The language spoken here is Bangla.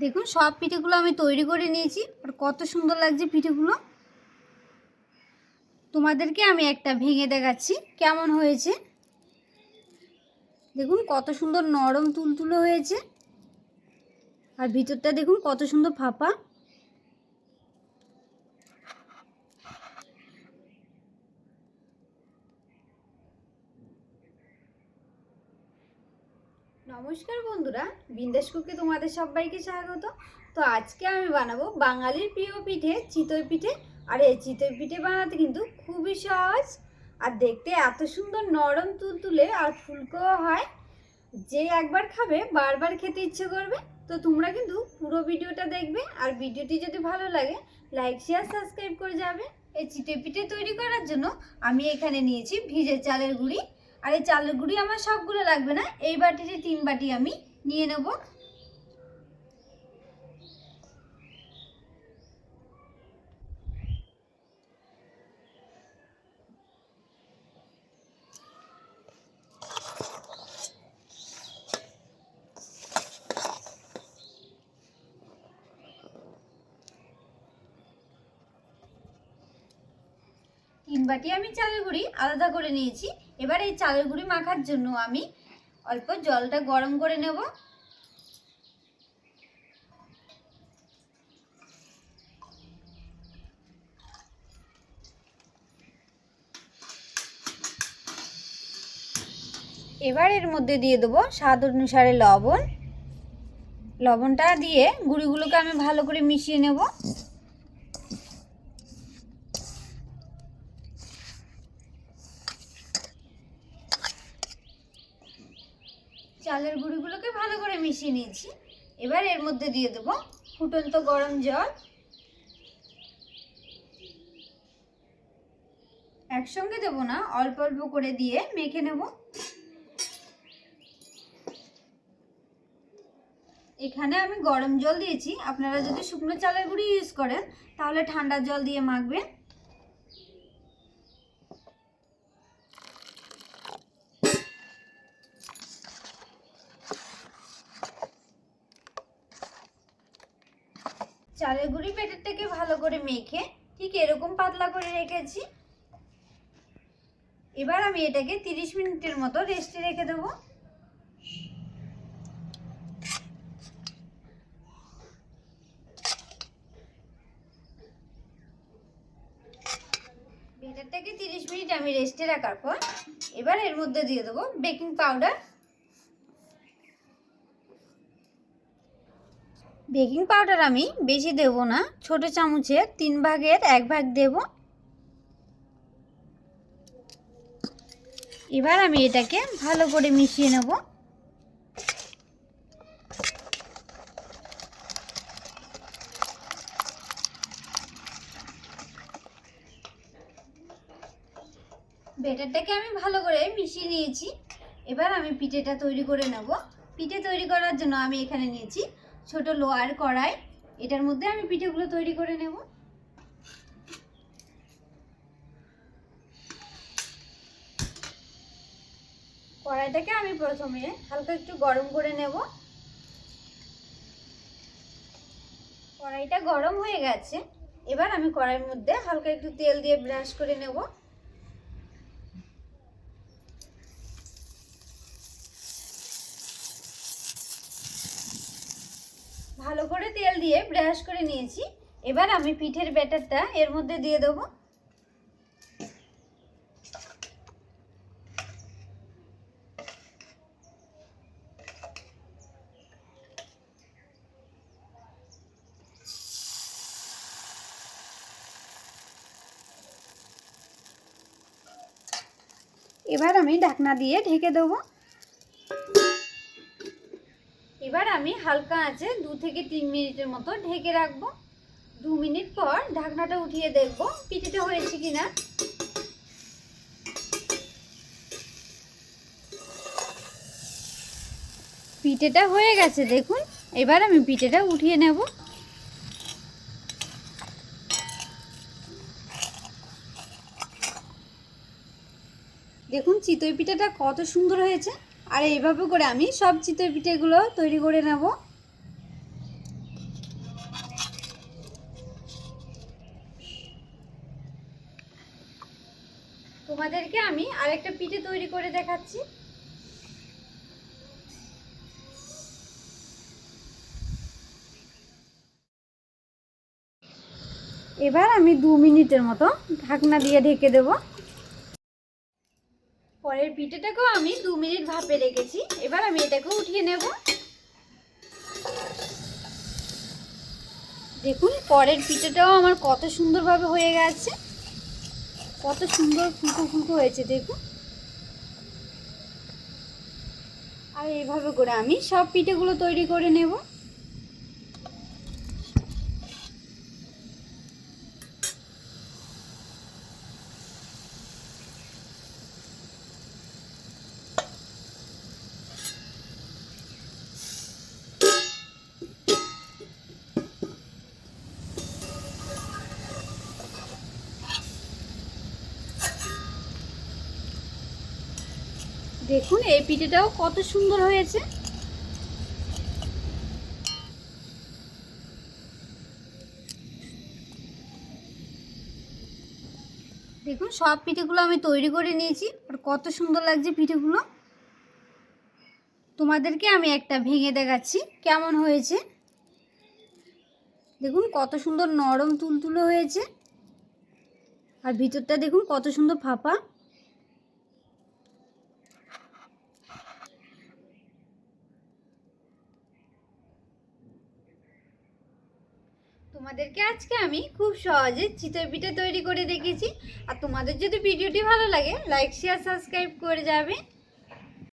দেখুন, সব পিঠেগুলো আমি তৈরি করে নিয়েছি। আর কত সুন্দর লাগছে পিঠেগুলো। তোমাদেরকে আমি একটা ভেঙে দেখাচ্ছি, কেমন হয়েছে। দেখুন, কত সুন্দর নরম তুলতুলো হয়েছে। আর ভিতরটা দেখুন, কত সুন্দর ফাঁপা। নমস্কার বন্ধুরা বিন্দাস কুকে তোমাদের সবাইকে স্বাগত। তো আজকে আমি বানাবো বাঙালির প্রিয় পিঠে চিতই পিঠে। আর এই চিতই পিঠে বানাতে কিন্তু খুবই সহজ। আর দেখতে এত সুন্দর নরম তুলতুলে আর ফুলকোও হয়। যে একবার খাবে, বারবার খেতে ইচ্ছে করবে। তো তোমরা কিন্তু পুরো ভিডিওটা দেখবে। আর ভিডিওটি যদি ভালো লাগে, লাইক, শেয়ার, সাবস্ক্রাইব করে যাবে। এই চিতই পিঠে তৈরি করার জন্য আমি এখানে নিয়েছি ভিজে চালের গুঁড়ি। আর এই চালের গুঁড়ি আমার সবগুলো লাগবে না, এই বাটিতে তিন বাটি আমি নিয়ে নেব। তিন বাটি আমি চালের গুঁড়ি আলাদা করে নিয়েছি। এবার এই চালের গুঁড়ি মাখার জন্য আমি অল্প জলটা গরম করে নেব। এবার এর মধ্যে দিয়ে দেবো স্বাদ অনুসারে লবণ। লবণটা দিয়ে গুঁড়িগুলোকে আমি ভালো করে মিশিয়ে নেব। চালের গুঁড়িগুলোকে ভালো করে মিশিয়ে নিয়েছি। এবার এর মধ্যে দিয়ে দেবো ফুটন্ত গরম জল। একসঙ্গে দেবো না, অল্প অল্প করে দিয়ে মেখে নেব। এখানে আমি গরম জল দিয়েছি। আপনারা যদি শুকনো চালের গুঁড়ি ইউজ করেন, তাহলে ঠান্ডা জল দিয়ে মাখবেন। চালের গুঁড়ি ব্যাটারটাকে ভালো করে মেখে ঠিক এরকম পাতলা করে রেখেছি। এবার আমি এটাকে তিরিশ মিনিটের মতো রেস্টে রেখে দেবো। ব্যাটারটাকে তিরিশ মিনিট আমি রেস্টে রাখার পর এবার এর মধ্যে দিয়ে দেবো বেকিং পাউডার। বেকিং পাউডার আমি বেশি দেব না, ছোট চামচের তিন ভাগের এক ভাগ দেব। এবার আমি এটাকে ভালো করে মিশিয়ে নেব। বেটারটাকে আমি ভালো করে মিশিয়ে নিয়েছি। এবার আমি পিঠেটা তৈরি করে নেব। পিঠে তৈরি করার জন্য আমি এখানে নিয়েছি ছোট লোয়ার কড়াই, এটার মধ্যে আমি পিঠেগুলো তৈরি করে নেব। কড়াইটাকে আমি প্রথমে হালকা একটু গরম করে নেব। কড়াইটা গরম হয়ে গেছে, এবার আমি কড়াইয়ের মধ্যে হালকা একটু তেল দিয়ে ব্রাশ করে নেব। ভালো করে তেল দিয়ে ব্রাশ করে নিয়েছি। এবার আমি পিঠের ব্যাটারটা এর মধ্যে দিয়ে দেবো। এবার আমি ঢাকনা দিয়ে ঢেকে দেবো। এবার আমি হালকা আঁচে দু থেকে তিন মিনিটের মতো ঢেকে রাখব। দু মিনিট পর ঢাকনাটা উঠিয়ে দেখব পিঠেটা হয়েছে কিনা। পিঠেটা হয়ে গেছে, দেখুন। এবার আমি পিঠেটা উঠিয়ে নেব। দেখুন, চিতই পিঠাটা কত সুন্দর হয়েছে। আর এইভাবে করে আমি সব চিতই পিঠেগুলো তৈরি করে নেব। তোমাদেরকে আমি আরেকটা পিঠে তৈরি করে দেখাচ্ছি। এবার আমি দু মিনিটের মতো ঢাকনা দিয়ে ঢেকে দেবো। পিঠেটাকেও আমি দু মিনিট ভাপে রেখেছি। এবার আমি এটাকে উঠিয়ে নেব। দেখুন, পরের পিঠেটাও আমার কত সুন্দরভাবে হয়ে গেছে। কত সুন্দর ফুলকো ফুলকো হয়েছে, দেখুন। আর এইভাবে করে আমি সব পিঠেগুলো তৈরি করে নেব। দেখুন, এই পিঠেটাও কত সুন্দর হয়েছে। দেখুন, সব পিঠেগুলো আমি তৈরি করে নিয়েছি। আর কত সুন্দর লাগছে পিঠেগুলো। তোমাদেরকে আমি একটা ভেঙে দেখাচ্ছি, কেমন হয়েছে। দেখুন, কত সুন্দর নরম, তুলতুলে হয়েছে। আর ভিতরটা দেখুন, কত সুন্দর ফাঁপা। তোমাদেরকে আজকে আমি খুব সহজে চিতই পিঠে তৈরি করে দেখেছি আর তোমাদের যদি ভিডিওটি ভালো লাগে লাইক শেয়ার সাবস্ক্রাইব করে যাবে।